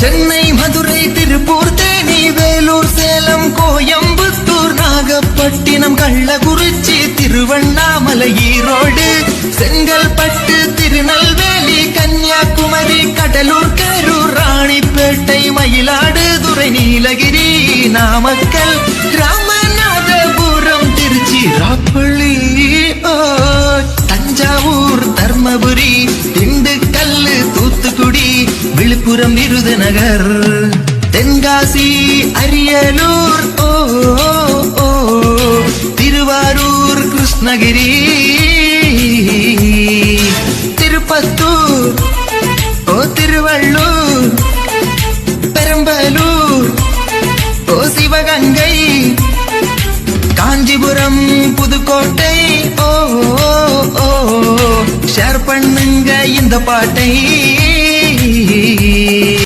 Chennai Madurai Tiruppur Theni Vellore Salem Coimbatore Nagapattinam Kallakurichi Tiruvannamalai Erode Chengalpattu Tirunelveli Kanyakumari Cuddalore Karur Ranipet Mayiladuthurai Nilgiri Namakkal Ramanathapuram Tiruchirappalli Thanjavur Dharmapuri Villupuram Virudhunagar Tenkasi Ariyalur ஓ திருவாரூர் கிருஷ்ணகிரி. திருப்பத்தூர் ஓ திருவள்ளூர். பெரம்பலூர் ஓ சிவகங்கை. காஞ்சிபுரம் புதுக்கோட்டை ஓ. ஷேர் பண்ணுங்க இந்த பாட்டை.